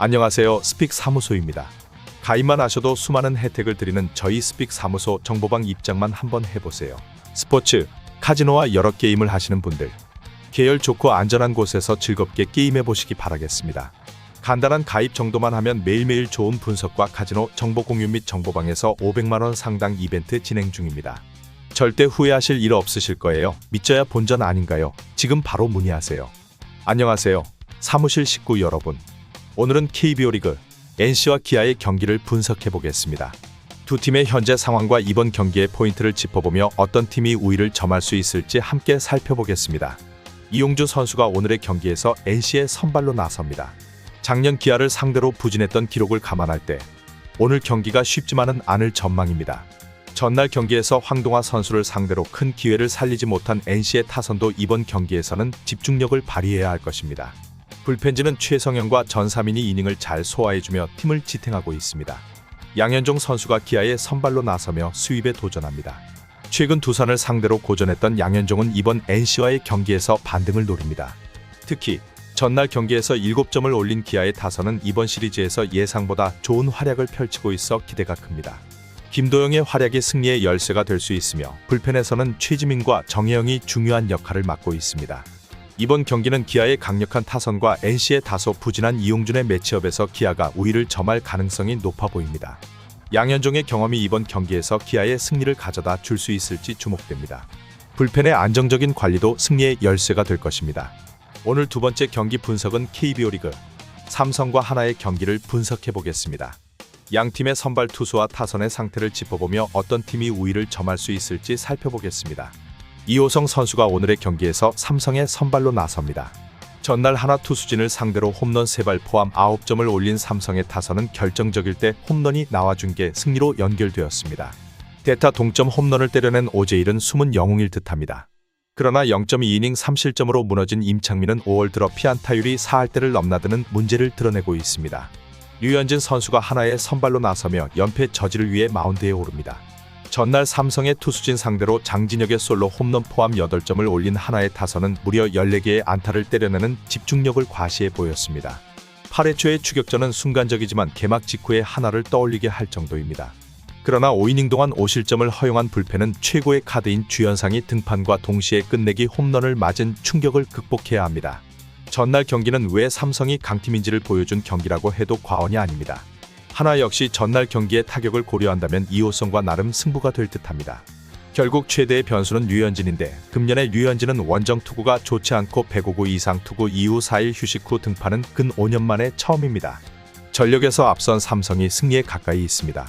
안녕하세요. 스픽 사무소입니다. 가입만 하셔도 수많은 혜택을 드리는 저희 스픽 사무소 정보방 입장만 한번 해보세요. 스포츠, 카지노와 여러 게임을 하시는 분들, 계열 좋고 안전한 곳에서 즐겁게 게임해 보시기 바라겠습니다. 간단한 가입 정도만 하면 매일매일 좋은 분석과 카지노 정보 공유 및 정보방에서 500만 원 상당 이벤트 진행 중입니다. 절대 후회하실 일 없으실 거예요. 믿져야 본전 아닌가요? 지금 바로 문의하세요. 안녕하세요. 사무실 식구 여러분. 오늘은 KBO 리그 NC와 기아의 경기를 분석해 보겠습니다. 두 팀의 현재 상황과 이번 경기의 포인트를 짚어보며 어떤 팀이 우위를 점할 수 있을지 함께 살펴보겠습니다. 이용주 선수가 오늘의 경기에서 NC의 선발로 나섭니다. 작년 기아를 상대로 부진했던 기록을 감안할 때 오늘 경기가 쉽지만은 않을 전망입니다. 전날 경기에서 황동화 선수를 상대로 큰 기회를 살리지 못한 NC의 타선도 이번 경기에서는 집중력을 발휘해야 할 것입니다. 불펜진은 최성현과 전사민이 이닝을 잘 소화해주며 팀을 지탱하고 있습니다. 양현종 선수가 기아의 선발로 나서며 수입에 도전합니다. 최근 두산을 상대로 고전했던 양현종은 이번 NC와의 경기에서 반등을 노립니다. 특히 전날 경기에서 7점을 올린 기아의 타선은 이번 시리즈에서 예상보다 좋은 활약을 펼치고 있어 기대가 큽니다. 김도영의 활약이 승리의 열쇠가 될 수 있으며 불펜에서는 최지민과 정혜영이 중요한 역할을 맡고 있습니다. 이번 경기는 기아의 강력한 타선과 NC의 다소 부진한 이용준의 매치업에서 기아가 우위를 점할 가능성이 높아 보입니다. 양현종의 경험이 이번 경기에서 기아의 승리를 가져다 줄 수 있을지 주목됩니다. 불펜의 안정적인 관리도 승리의 열쇠가 될 것입니다. 오늘 두 번째 경기 분석은 KBO 리그 삼성과 하나의 경기를 분석해 보겠습니다. 양 팀의 선발 투수와 타선의 상태를 짚어보며 어떤 팀이 우위를 점할 수 있을지 살펴보겠습니다. 이호성 선수가 오늘의 경기에서 삼성의 선발로 나섭니다. 전날 하나 투수진을 상대로 홈런 3발 포함 9점을 올린 삼성의 타선은 결정적일 때 홈런이 나와준 게 승리로 연결되었습니다. 대타 동점 홈런을 때려낸 오제일은 숨은 영웅일 듯합니다. 그러나 0.2이닝 3실점으로 무너진 임창민은 5월 들어 피안타율이 4할대를 넘나드는 문제를 드러내고 있습니다. 류현진 선수가 하나의 선발로 나서며 연패 저지를 위해 마운드에 오릅니다. 전날 삼성의 투수진 상대로 장진혁의 솔로 홈런 포함 8점을 올린 하나의 타선은 무려 14개의 안타를 때려내는 집중력을 과시해 보였습니다. 8회 초의 추격전은 순간적이지만 개막 직후에 하나를 떠올리게 할 정도입니다. 그러나 5이닝 동안 5실점을 허용한 불펜은 최고의 카드인 주연상이 등판과 동시에 끝내기 홈런을 맞은 충격을 극복해야 합니다. 전날 경기는 왜 삼성이 강팀인지를 보여준 경기라고 해도 과언이 아닙니다. 하나 역시 전날 경기의 타격을 고려한다면 이호성과 나름 승부가 될 듯합니다. 결국 최대의 변수는 류현진인데 금년에 류현진은 원정 투구가 좋지 않고 105구 이상 투구 이후 4일 휴식 후 등판은 근 5년 만에 처음입니다. 전력에서 앞선 삼성이 승리에 가까이 있습니다.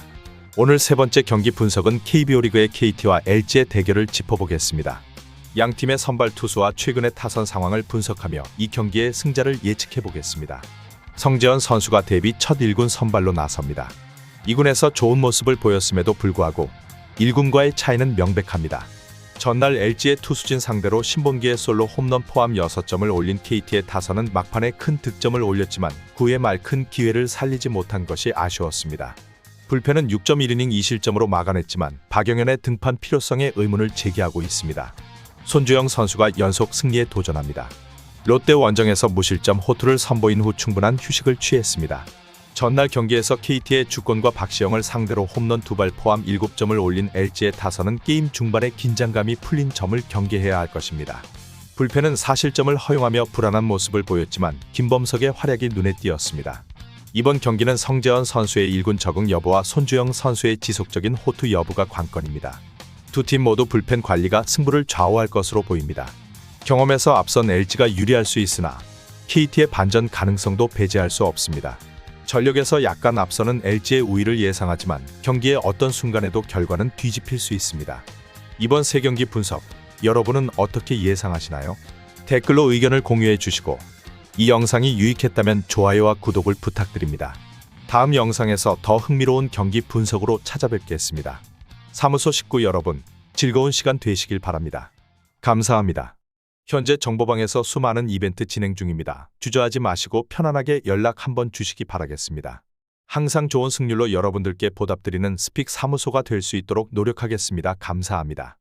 오늘 세 번째 경기 분석은 KBO 리그의 KT와 LG의 대결을 짚어보겠습니다. 양 팀의 선발 투수와 최근의 타선 상황을 분석하며 이 경기의 승자를 예측해 보겠습니다. 성재현 선수가 데뷔 첫 1군 선발로 나섭니다. 2군에서 좋은 모습을 보였음에도 불구하고 1군과의 차이는 명백합니다. 전날 LG의 투수진 상대로 신본기의 솔로 홈런 포함 6점을 올린 KT의 타선은 막판에 큰 득점을 올렸지만 9회 말 큰 기회를 살리지 못한 것이 아쉬웠습니다. 불펜은 6.1이닝 2실점으로 막아냈지만 박영현의 등판 필요성에 의문을 제기하고 있습니다. 손주영 선수가 연속 승리에 도전합니다. 롯데 원정에서 무실점 호투를 선보인 후 충분한 휴식을 취했습니다. 전날 경기에서 KT의 주권과 박시영을 상대로 홈런 두 발 포함 7점을 올린 LG의 타선은 게임 중반에 긴장감이 풀린 점을 경계해야 할 것입니다. 불펜은 사실점을 허용하며 불안한 모습을 보였지만 김범석의 활약이 눈에 띄었습니다. 이번 경기는 성재원 선수의 1군 적응 여부와 손주영 선수의 지속적인 호투 여부가 관건입니다. 두 팀 모두 불펜 관리가 승부를 좌우할 것으로 보입니다. 경험에서 앞선 LG가 유리할 수 있으나 KT의 반전 가능성도 배제할 수 없습니다. 전력에서 약간 앞서는 LG의 우위를 예상하지만 경기의 어떤 순간에도 결과는 뒤집힐 수 있습니다. 이번 세 경기 분석 여러분은 어떻게 예상하시나요? 댓글로 의견을 공유해 주시고 이 영상이 유익했다면 좋아요와 구독을 부탁드립니다. 다음 영상에서 더 흥미로운 경기 분석으로 찾아뵙겠습니다. 사무소 식구 여러분, 즐거운 시간 되시길 바랍니다. 감사합니다. 현재 정보방에서 수많은 이벤트 진행 중입니다. 주저하지 마시고 편안하게 연락 한번 주시기 바라겠습니다. 항상 좋은 승률로 여러분들께 보답드리는 스픽 사무소가 될 수 있도록 노력하겠습니다. 감사합니다.